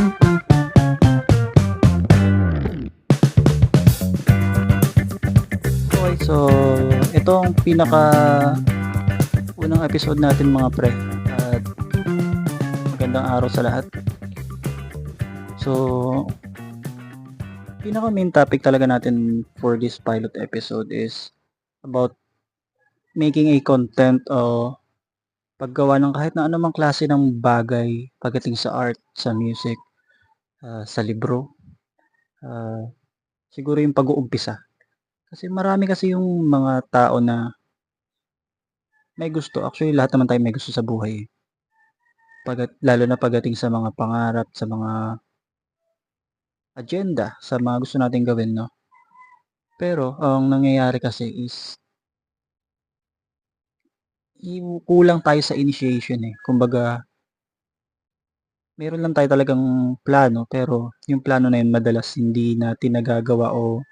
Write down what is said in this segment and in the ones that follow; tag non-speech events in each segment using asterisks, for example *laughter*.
Okay, so ito ang pinaka unang episode natin mga pre. At magandang araw sa lahat. So pinaka main topic talaga natin for this pilot episode is about making a content o paggawa ng kahit na anumang klase ng bagay pagdating sa art, sa music, ah, sa libro. ah, siguro yung pag-uumpisa. Kasi marami kasi yung mga tao na may gusto. Actually, lahat naman tayo may gusto sa buhay. eh. Pag, lalo na pagdating sa mga pangarap, sa mga agenda, sa mga gusto nating gawin, no? Pero, ang nangyayari kasi is kulang tayo sa initiation eh. Kumbaga, meron lang tayo talagang plano, pero yung plano na yun madalas hindi natin nagagawa o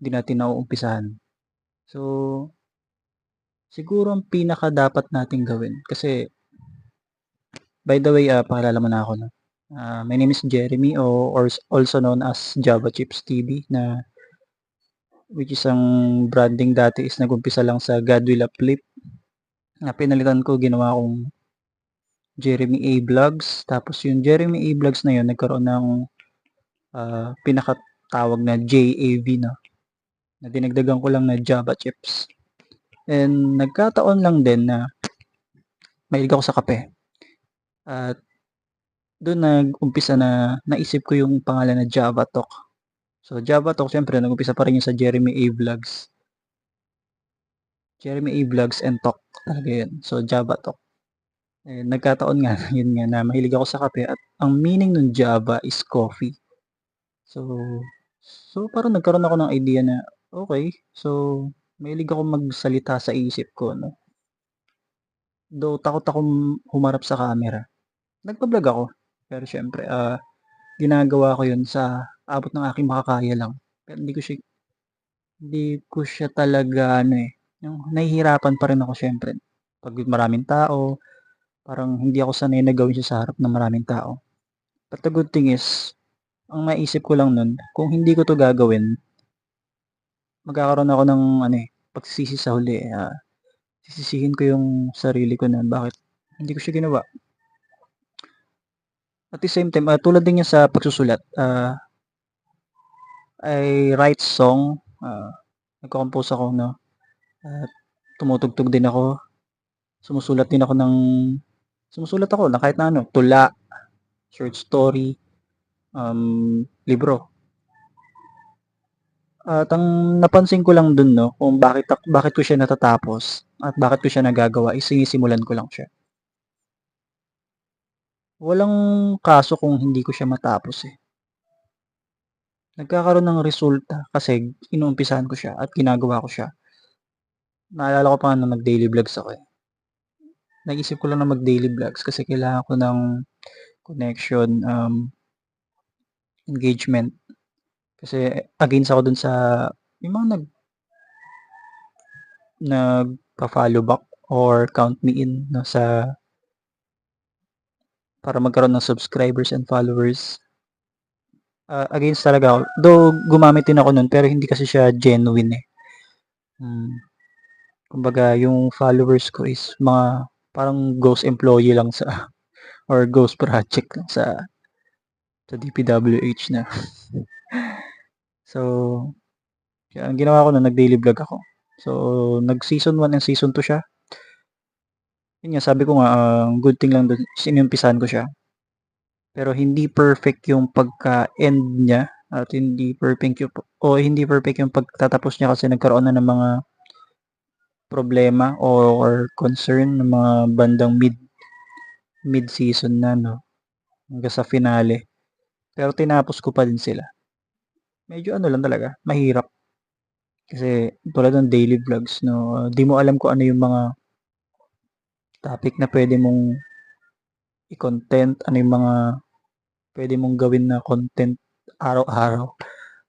hindi natin nauumpisahan. So, siguro ang pinaka dapat nating gawin kasi by the way, ah, pakilala mo na ako no. Ah, my name is Jeremy o or also known as Java Chips TV na which is ang branding dati is nagumpisa lang sa God Will Uplift na pinalitan ko ginawa kong Jeremy A Vlogs tapos yung Jeremy A Vlogs na yun nagkaroon ng ah, pinakatawag na JAV no na dinagdagan ko lang na Java Chips and nagkataon lang din na mahilig ako sa kape at doon nag-umpisa na naisip ko yung pangalan na Java Talk. So Java Talk syempre nag-umpisa pa rin yung sa Jeremy A Vlogs. Jeremy A Vlogs and Talk talaga yun. So Java Talk. Eh, nagkataon nga, *laughs* yun nga na mahilig ako sa kape at ang meaning ng Java is coffee. So, so parang nagkaroon ako ng idea na, okay, so mahilig ako magsalita sa isip ko, no? Though takot akong humarap sa camera. Nagpa-vlog ako. Pero syempre, ah, ginagawa ko yun sa abot ng aking makakaya lang. Pero hindi ko siya, hindi ko siya talaga, ano eh, yung nahihirapan pa rin ako syempre. Pag maraming tao, parang hindi ako sanay na gawin siya sa harap ng maraming tao. But the good thing is, ang maisip ko lang nun, kung hindi ko to gagawin, magkakaroon ako ng, ano eh, pagsisisi sa huli. ah, sisisihin ko yung sarili ko na bakit hindi ko siya ginawa. At the same time, ah, tulad din yan sa pagsusulat, ah, I write song, ah, nagko-compose ako, no? At tumutugtog din ako. Sumusulat din ako ng, sumusulat ako na kahit na ano, tula, short story, um, libro. At ang napansin ko lang dun, no, kung bakit, ak- bakit ko siya natatapos at bakit ko siya nagagawa, is sinisimulan ko lang siya. Walang kaso kung hindi ko siya matapos eh. Nagkakaroon ng resulta kasi inuumpisahan ko siya at ginagawa ko siya. Naalala ko pa na mag-daily vlogs ako eh. Naisip ko lang na mag-daily vlogs kasi kailangan ko ng connection, um, engagement. Kasi against ako dun sa yung mga nag nagpa-follow back or count me in no, sa para magkaroon ng subscribers and followers. Ah, against talaga ako. Though gumamit din ako nun pero hindi kasi siya genuine eh. Hmm. Kumbaga yung followers ko is mga parang ghost employee lang sa *laughs* or ghost project lang sa sa DPWH na. *laughs* so, kaya ang ginawa ko na nag-daily vlog ako. So, nag-season 1 and season 2 siya. Yun nga, sabi ko nga, ang good thing lang doon, sinumpisahan ko siya. Pero hindi perfect yung pagka-end niya at hindi perfect yung, o hindi perfect yung pagtatapos niya kasi nagkaroon na ng mga problema or, concern ng mga bandang mid mid-season na no hanggang sa finale. Pero tinapos ko pa din sila. Medyo ano lang talaga, mahirap. Kasi tulad ng daily vlogs, no, di mo alam kung ano yung mga topic na pwede mong i-content, ano yung mga pwede mong gawin na content araw-araw.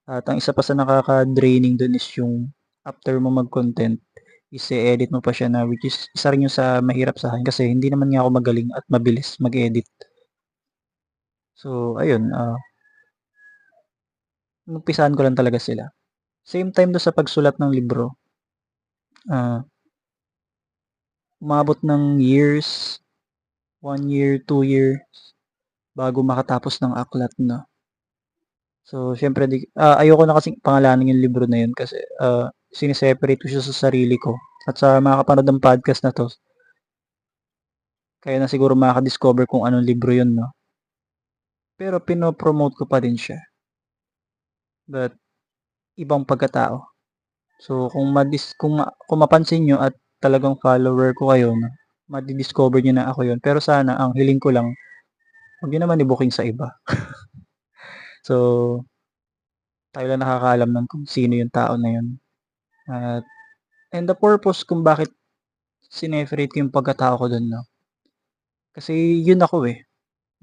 At ang isa pa sa nakaka-draining dun is yung after mo mag-content, is edit mo pa siya na which is isa rin yung sa mahirap sa akin kasi hindi naman nga ako magaling at mabilis mag-edit. So ayun, ah inumpisahan ko lang talaga sila. Same time dun sa pagsulat ng libro. Ah umabot ng years, 1 year, 2 years, bago makatapos ng aklat 'no. So siyempre di ah, ayoko na kasing pangalanan yung libro na yun kasi, ah, sine-separate ko siya sa sarili ko at sa makakapanood ng podcast na 'to kayo na siguro makaka-discover kung anong libro yun 'no. Pero pino-promote ko pa din siya. But, ibang pagkatao. So kung madis kung ma kung mapansin niyo at talagang follower ko kayo 'no, madi-discover niyo na ako yun. Pero sana ang hiling ko lang, wag niyo naman i-booking sa iba. *laughs* So tayo lang nakakaalam nun kung sino yung tao na yun. At and the purpose kung bakit sineparate ko yung pagkatao ko dun 'no, kasi yun ako, eh.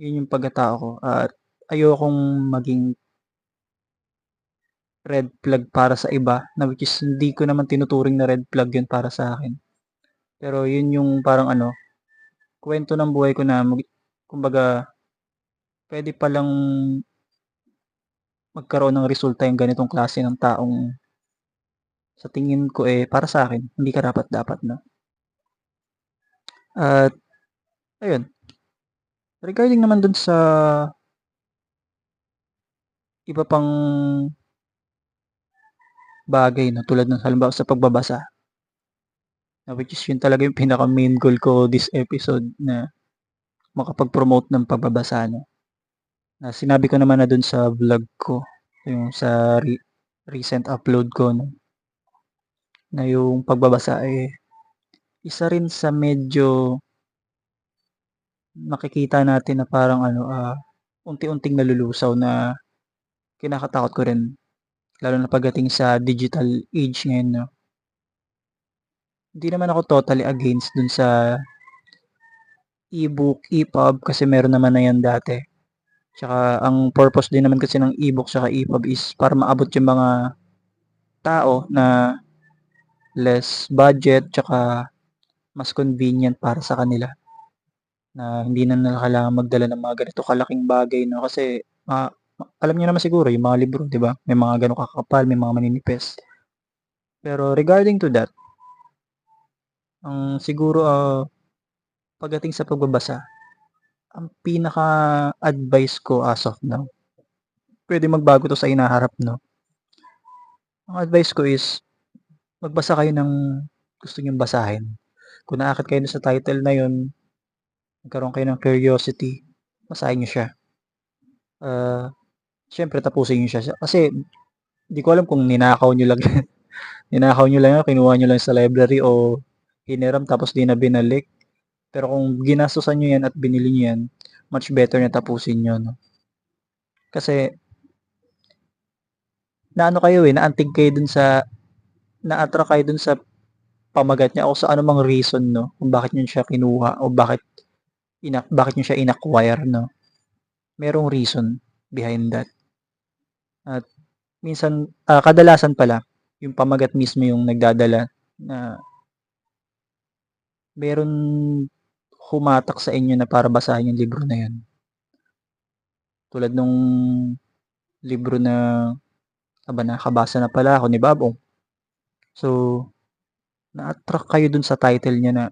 Yun yung pagkatao ko at ayokong maging red flag para sa iba na which is hindi ko naman tinuturing na red flag yun para sa'kin. Pero yun yung parang ano, kuwento ng buhay ko na mag kumbaga puwede palang magkaroon ng resulta yung ganitong klase ng taong sa tingin ko, eh, para sa'kin hindi karapat-dapat 'no. At ayun. Regarding naman dun sa iba pang bagay 'no, tulad ng halimbawa sa pagbabasa. Na which is yun talaga yung pinaka main goal ko this episode na makapag-promote ng pagbabasa 'no. Na sinabi ko naman na dun sa vlog ko, yung sa re recent upload ko 'no. Na yung pagbabasa, eh, isa rin sa medyo makikita natin na parang ano, ah, unti-unting nalulusaw na kinakatakot ko rin. Lalo na pagdating sa digital age ngayon 'no. Hindi naman ako totally against dun sa e-book, EPUB kasi meron naman na yan dati. Tsaka ang purpose din naman kasi ng e-book tsaka EPUB is para maabot yung mga tao na less budget tsaka mas convenient para sa kanila. Na hindi na nila kailangan magdala ng mga ganito kalaking bagay 'no, kasi ma alam niyo naman siguro yung mga libro 'di ba, may mga gano'ng kakapal, may mga maninipis. Pero regarding to that ang siguro, ah, pagdating sa pagbabasa, ang pinaka-advice ko as of now, puwedeng magbago 'to sa hinaharap 'no. Ang advice ko is, magbasa kayo ng gusto niyong basahin. Kung naakit kayo sa title na yun, nagkaroon kayo ng curiosity, basahin niyo siya. Ah, siyempre tapusin niyo siya kasi di ko alam kung ninakaw niyo lang *laughs* ninakaw niyo lang yan, kinuha niyo lang sa library o hiniram tapos di na binalik. Pero kung ginastusan niyo yan at binili niyo yan, much better na tapusin niyo 'no. Kasi naano kayo, eh, naantig kayo dun sa na-attract kayo dun sa pamagat niya o sa anumang reason 'no, kung bakit niyo siya kinuha o bakit ina bakit niyo siya in-acquire 'no. Merong reason behind that. At minsan, ah, kadalasan pala yung pamagat mismo yung nagdadala na meron humatak sa inyo na para basahin yung libro na yun. Tulad nung libro na aba nakabasa na pala ako ni Babong. So, na-attract kayo dun sa title niya na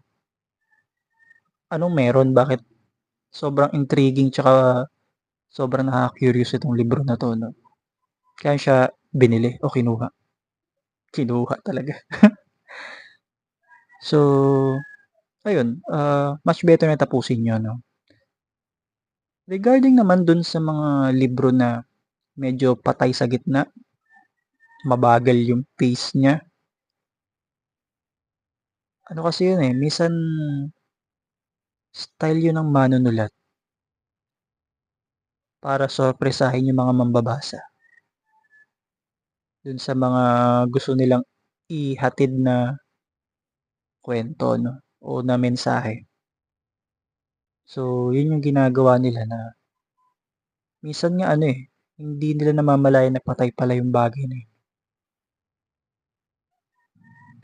anong meron, bakit sobrang intriguing tsaka sobrang nakaka-curious itong libro na 'to 'no. Kaya siya binili o kinuha. Kinuha talaga. *laughs* So, ayun, ah, much better na tapusin niyo 'no. Regarding naman dun sa mga libro na medyo patay sa gitna, mabagal yung pace niya. Ano kasi yun, eh, minsan style yun ng manunulat. Para sorpresahin yung mga mambabasa. Dun sa mga gusto nilang ihatid na kuwento 'no o na mensahe. So, yun yung ginagawa nila na minsan nga ano, eh, hindi nila namamalayan na patay pala yung bagay na yun.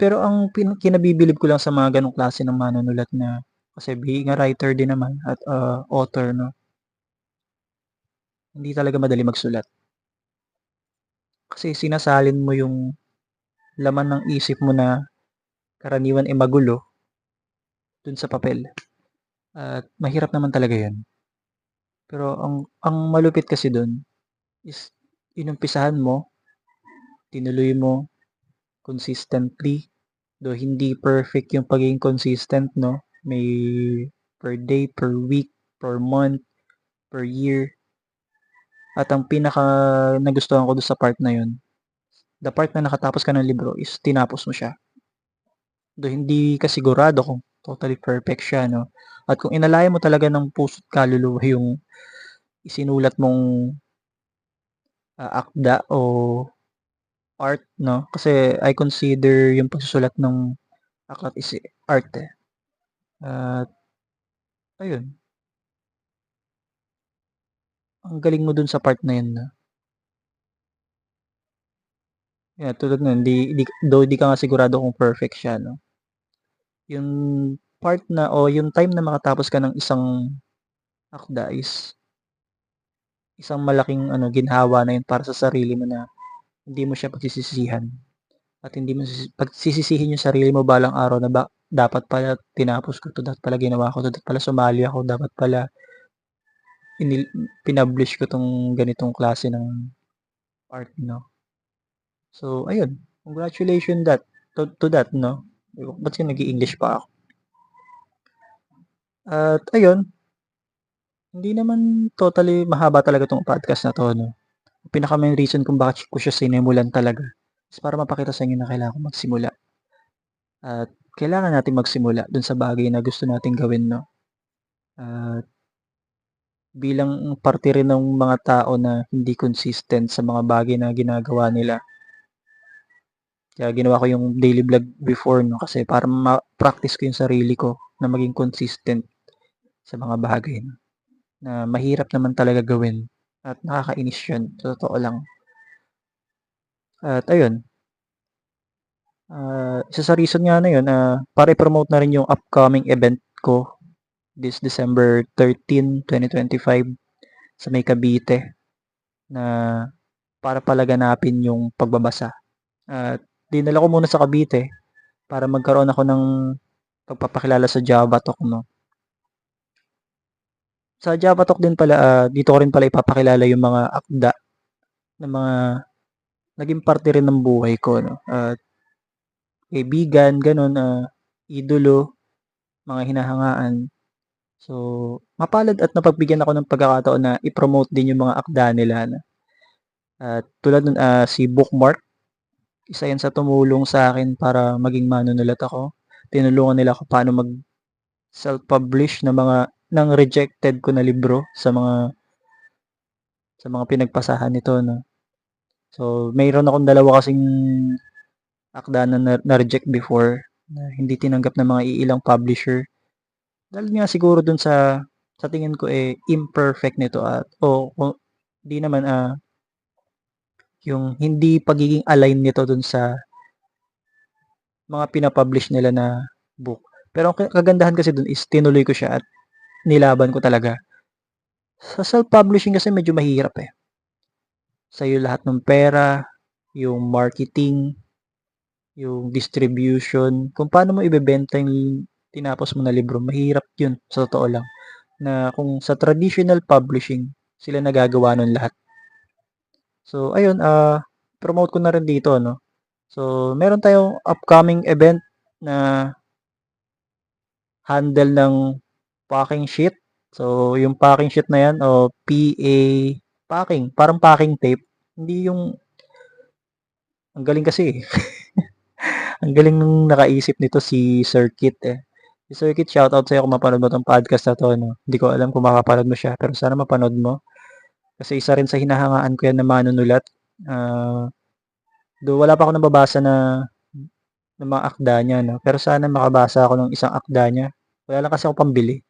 Pero ang pin kinabibilib ko lang sa mga gano'ng klase ng manunulat na kasi being a writer din naman at, ah, author 'no. hindi talaga madali magsulat. Kasi sinasalin mo yung laman ng isip mo na karaniwan ay magulo dun sa papel. At mahirap naman talaga yun. Pero ang, ang malupit kasi dun is inumpisahan mo, tinuloy mo consistently, though hindi perfect yung pagiging consistent, no? May per day, per week, per month, per year. At ang pinaka nagustuhan ko doon sa part na yun, the part na nakatapos ka ng libro is tinapos mo siya. Do hindi ka sigurado kung totally perfect siya, no? At kung inalaya mo talaga ng puso't kaluluwa yung isinulat mong uh, akda o art, no? Kasi I consider yung pagsusulat ng aklat is art eh. At ayun, ang galing mo dun sa part na yun na. Yeah, tulad nun, di, di, though di ka nga sigurado kung perfect siya, no? Yung part na, o yung time na makatapos ka ng isang akda is isang malaking ano, ginhawa na yun para sa sarili mo na hindi mo siya pagsisisihan. At hindi mo pagsisisihin yung sarili mo balang araw na ba, dapat pala tinapos ko to, dapat pala ginawa ko to, dapat pala sumali ako, dapat pala inil, pinublish ko tong ganitong klase ng art, no? So, ayun. Congratulations that, to, to that, no? Ba't yung nag english pa ako? At, ayun. Hindi naman totally mahaba talaga tong podcast na to, no? Pinaka main reason kung bakit ko siya sinimulan talaga is para mapakita sa inyo na kailangan ko magsimula. At kailangan natin magsimula dun sa bagay na gusto nating gawin, no? At bilang parte rin ng mga tao na hindi consistent sa mga bagay na ginagawa nila. Kaya ginawa ko yung daily vlog before no kasi para ma-practice ko yung sarili ko na maging consistent sa mga bagay no? na mahirap naman talaga gawin at nakakainis yun. Totoo lang. At ayun. Uh, isa sa reason nga na yun, uh, para i-promote na rin yung upcoming event ko this December 13, 2025 sa May Cavite na para palaganapin yung pagbabasa. At uh, dinala ko muna sa Cavite para magkaroon ako ng pagpapakilala sa Java Talk, no. Sa Java Talk din pala, uh, dito ko rin pala ipapakilala yung mga akda na mga naging parte rin ng buhay ko, no. At uh, kaibigan, ganun, uh, idolo, mga hinahangaan. So, mapalad at napagbigyan ako ng pagkakataon na i-promote din yung mga akda nila. Na, at tulad nun, uh, si Bookmark, isa yan sa tumulong sa akin para maging manunulat ako. Tinulungan nila ako paano mag self-publish ng mga ng rejected ko na libro sa mga sa mga pinagpasahan nito no. So, mayroon akong dalawa kasing akda na na-reject before na hindi tinanggap ng mga iilang publisher dahil nga siguro dun sa sa tingin ko eh imperfect nito at o kung di naman ah yung hindi pagiging align nito dun sa mga pinapublish nila na book. Pero ang kagandahan kasi dun is tinuloy ko siya at nilaban ko talaga. Sa self-publishing kasi medyo mahirap eh. Sa'yo lahat ng pera, yung marketing, yung distribution, kung paano mo ibebenta yung tinapos mo na libro, mahirap yun, sa totoo lang. Na kung sa traditional publishing, sila nagagawa nun lahat. So, ayun, uh, promote ko na rin dito, no? So, meron tayong upcoming event na handle ng packing sheet. So, yung packing sheet na yan, o PA packing, parang packing tape. Hindi yung, ang galing kasi *laughs* ang galing nung nakaisip nito si Circuit eh. Si Circuit, shoutout sa'yo kung mapanood mo tong podcast na to. No? Hindi ko alam kung makapanood mo siya, pero sana mapanood mo. Kasi isa rin sa hinahangaan ko yan na manunulat. Uh, do wala pa ako nababasa na ng mga akda niya, no? Pero sana makabasa ako ng isang akda niya. Wala lang kasi ako pambili.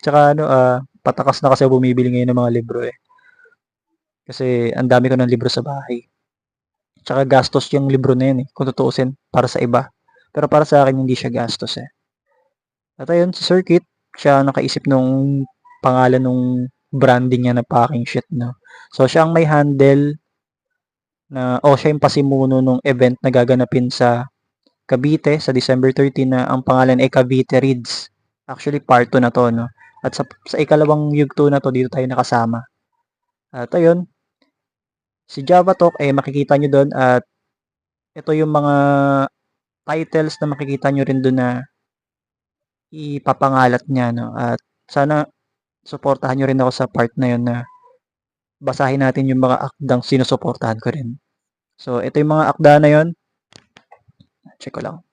Tsaka ano, uh, patakas na kasi bumibili ngayon ng mga libro eh. Kasi ang dami ko ng libro sa bahay. Tsaka gastos yung libro na yun eh, kung tutuusin, para sa iba. Pero para sa akin, hindi siya gastos eh. At ayun, si Circuit, siya nakaisip nung pangalan nung branding niya na packing shit, no? So, siya ang may handle na, o siya yung pasimuno nung event na gaganapin sa Cavite sa December 13 na ang pangalan ay Cavite Reads. Actually, part 2 na to, no? At sa, sa ikalawang yugto na to, dito tayo nakasama. At ayun, si Java Talk, eh, makikita nyo doon at ito yung mga titles na makikita nyo rin doon na ipapangalat niya, no? At sana suportahan nyo rin ako sa part na yun na basahin natin yung mga akdang sinusuportahan ko rin. So, ito yung mga akda na yun. Check ko lang.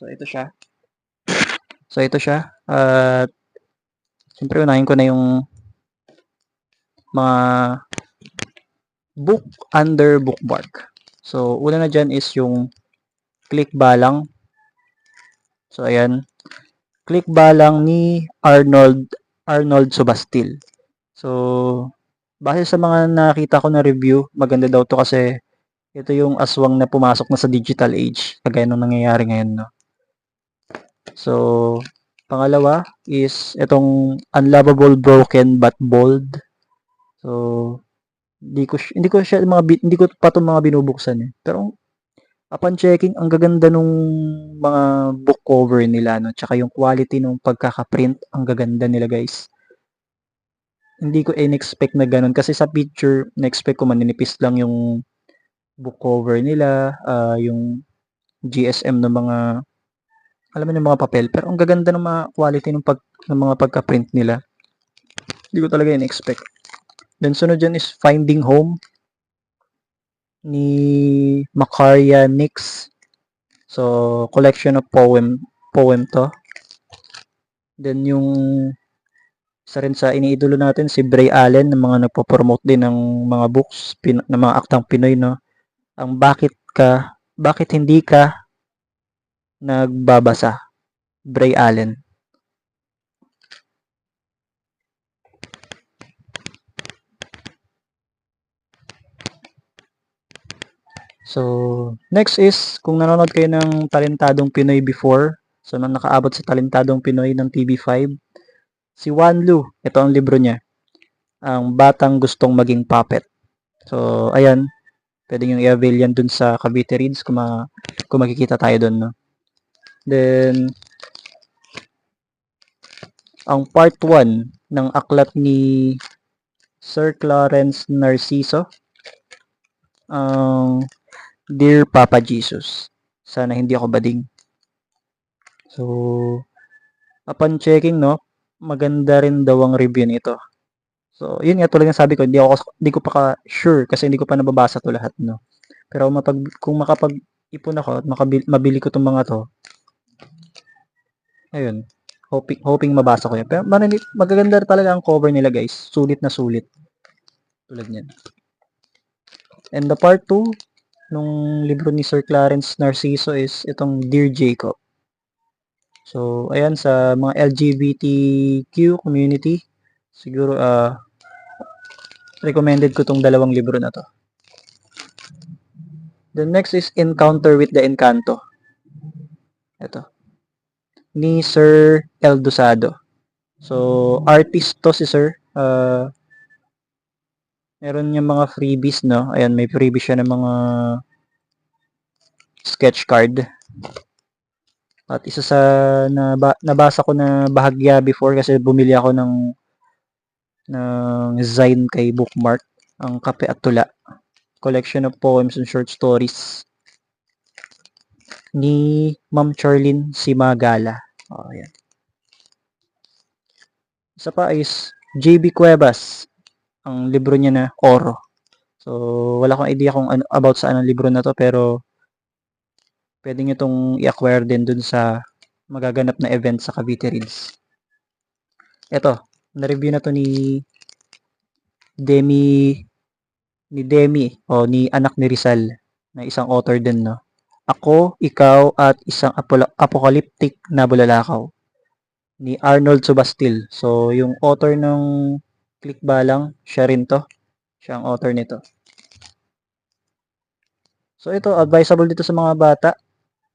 So, ito siya. So, ito siya. At, siyempre, unahin ko na yung mga book under bookmark. So, una na dyan is yung click balang. So, ayan. Click balang ni Arnold Arnold Subastil. So, base sa mga nakita ko na review, maganda daw to kasi ito yung aswang na pumasok na sa digital age, kagaya nung nangyayari ngayon, no? So, pangalawa is itong unlovable broken but bold. So, hindi ko hindi ko siya mga hindi ko pa 'tong mga binubuksan eh. Pero upon checking, ang gaganda nung mga book cover nila no, tsaka yung quality nung pagkaka-print, ang gaganda nila, guys. Hindi ko in-expect na ganun kasi sa picture, na-expect ko maninipis lang yung book cover nila, uh, yung GSM ng mga alam mo yung mga papel, pero ang gaganda ng mga quality ng, pag, ng mga pagka-print nila. Hindi ko talaga in-expect. Then sunod dyan is Finding Home ni Macaria Nix. So, collection of poem poem to. Then yung isa rin sa iniidolo natin si Bray Allen ng mga nagpo-promote din ng mga books pin, ng mga aktang Pinoy no. Ang bakit ka bakit hindi ka nagbabasa? Bray Allen. So, next is, kung nanonood kayo ng Talentadong Pinoy before, so nang nakaabot sa Talentadong Pinoy ng TV5, si Wan Lu, ito ang libro niya, ang Batang Gustong Maging Puppet. So, ayan, pwede nyo i-avail yan dun sa Cavite Reads kung, ma kung makikita tayo dun, no? Then, ang part 1 ng aklat ni Sir Clarence Narciso, ang um, Dear Papa Jesus, sana hindi ako bading. So, upon checking, no, maganda rin daw ang review nito. So, yun nga tulad ng sabi ko, hindi ako hindi ko pa ka sure kasi hindi ko pa nababasa to lahat, no. Pero mapag kung makapag-ipon ako at makabil, mabili ko tong mga to. Ayun, hoping hoping mabasa ko yan. Pero mananit, magaganda talaga ang cover nila, guys. Sulit na sulit. Tulad niyan. And the part 2, nung libro ni Sir Clarence Narciso is itong Dear Jacob. So, ayan sa mga LGBTQ community, siguro uh, recommended ko tong dalawang libro na to. The next is Encounter with the Encanto. Ito. Ni Sir El Dosado. So, artist to si Sir. Uh, Meron niya mga freebies, no? Ayan, may freebies siya ng mga sketch card. At isa sa na, nabasa ko na bahagya before kasi bumili ako ng ng Zine kay Bookmark, ang Kape at Tula. Collection of poems and short stories ni Ma'am Charlene Simagala. Oh, ayan. Isa pa is JB Cuevas ang libro niya na Oro. So, wala akong idea kung ano, about sa anong libro na to, pero pwede nyo itong i-acquire din dun sa magaganap na event sa Cavite Reads. Ito, na-review na to ni Demi ni Demi o ni anak ni Rizal na isang author din no. Ako, ikaw at isang apocalyptic na bulalakaw ni Arnold Subastil. So, yung author ng click balang, siya rin to. Siya ang author nito. So ito, advisable dito sa mga bata.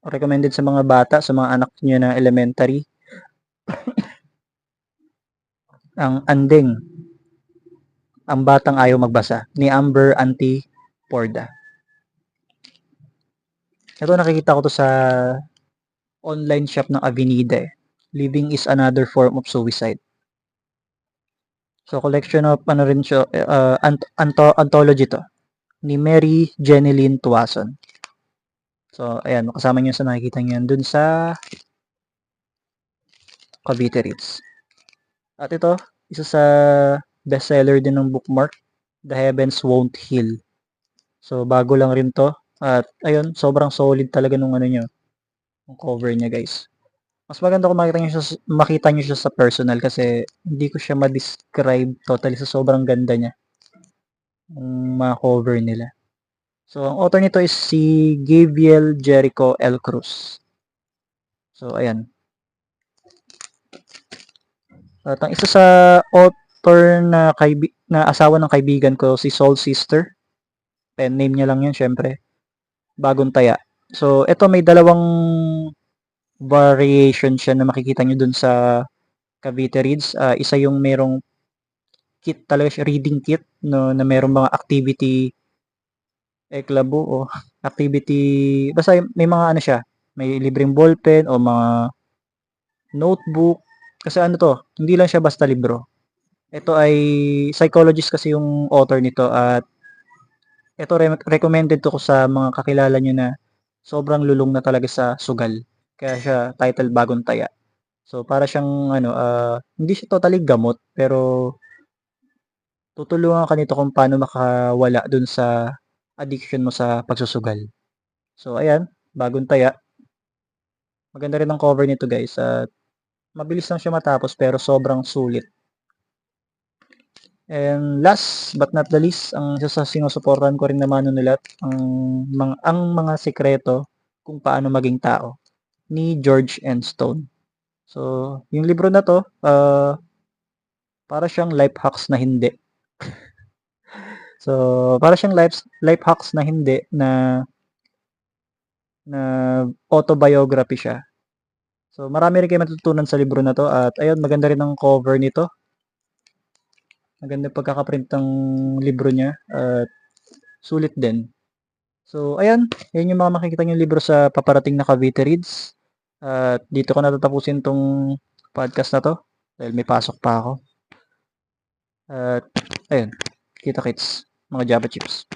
recommended sa mga bata, sa mga anak niyo na elementary. *coughs* ang Andeng, ang batang ayaw magbasa, ni Amber Anti Porda. Ito nakikita ko to sa online shop ng Avenida. eh. Living is another form of suicide. So collection of ano rin siya, uh, ant- anto- anthology to ni Mary Jeneline Tuason. So ayan, kasama niyo sa nakikita niyo dun sa Cavite Reads. At ito, isa sa bestseller din ng bookmark, The Heavens Won't Heal. So bago lang rin to. At ayun, sobrang solid talaga nung ano niyo, yung cover niya guys. Mas maganda kung makita niyo siya, makita niyo siya sa personal kasi hindi ko siya ma-describe totally sa sobrang ganda niya. Yung mga cover nila. So, ang author nito is si Gabriel Jericho L. Cruz. So, ayan. At ang isa sa author na, kaibi- na asawa ng kaibigan ko, si Soul Sister. Pen name niya lang yan, syempre. Bagong taya. So, ito may dalawang variation siya na makikita nyo dun sa Cavite Reads. Uh, isa yung merong kit talaga siya, reading kit, no, na merong mga activity eklabo o activity, basta may mga ano siya, may libreng ballpen o mga notebook. Kasi ano to, hindi lang siya basta libro. Ito ay psychologist kasi yung author nito at ito re- recommended to ko sa mga kakilala nyo na sobrang lulong na talaga sa sugal. Kaya siya title Bagong Taya. So para siyang ano, uh, hindi siya totally gamot pero tutulungan ka nito kung paano makawala dun sa addiction mo sa pagsusugal. So ayan, Bagong Taya. Maganda rin ang cover nito guys at mabilis lang siya matapos pero sobrang sulit. And last but not the least, ang isa sa sinusuportahan ko rin na manunulat, ang mga, ang mga sekreto kung paano maging tao ni George N. Stone. So, yung libro na to, uh, para siyang life hacks na hindi. *laughs* so, para siyang life, life hacks na hindi na na autobiography siya. So, marami rin kayo matutunan sa libro na to at ayun, maganda rin ang cover nito. Maganda pagkakaprint ng libro niya at sulit din. So, ayan, yan yung mga makikita nyo libro sa paparating na Cavite Reads. At dito ko natatapusin tong podcast na to dahil may pasok pa ako. At ayun, kita kits mga Java chips.